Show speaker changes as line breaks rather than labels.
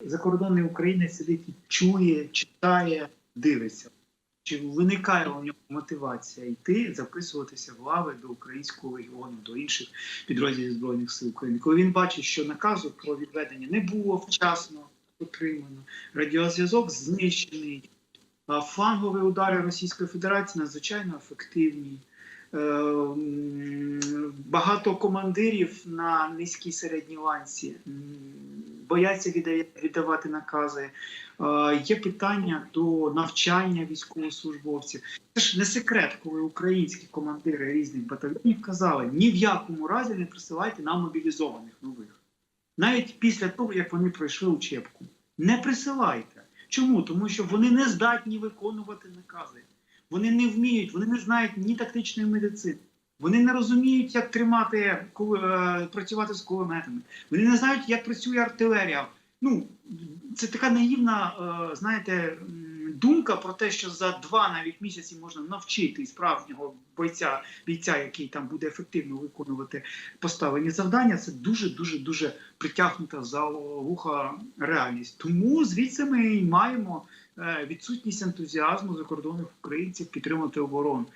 закордонний українець сидить і чує, читає, дивиться. Чи виникає у нього мотивація йти записуватися в лави до українського легіону, до інших підрозділів Збройних сил України? Коли він бачить, що наказу про відведення не було вчасно отримано, радіозв'язок знищений, флангові удари Російської Федерації надзвичайно ефективні. Е, Багато командирів на низькій середній ланці бояться віддавати накази. Е, Є питання до навчання військовослужбовців. Це ж не секрет, коли українські командири різних батальйонів казали: ні в якому разі не присилайте нам мобілізованих нових. Навіть після того, як вони пройшли учебку. Не присилайте. Чому? Тому що вони не здатні виконувати накази. Вони не вміють, вони не знають ні тактичної медицини. Вони не розуміють, як тримати е, працювати з кулеметами. Вони не знають, як працює артилерія. Ну це така наївна, е, знаєте, думка про те, що за два навіть місяці можна навчити справжнього бойця, бійця, який там буде ефективно виконувати поставлені завдання. Це дуже дуже дуже притягнута за вуха реальність. Тому звідси ми і маємо е, відсутність ентузіазму закордонних українців підтримати оборону.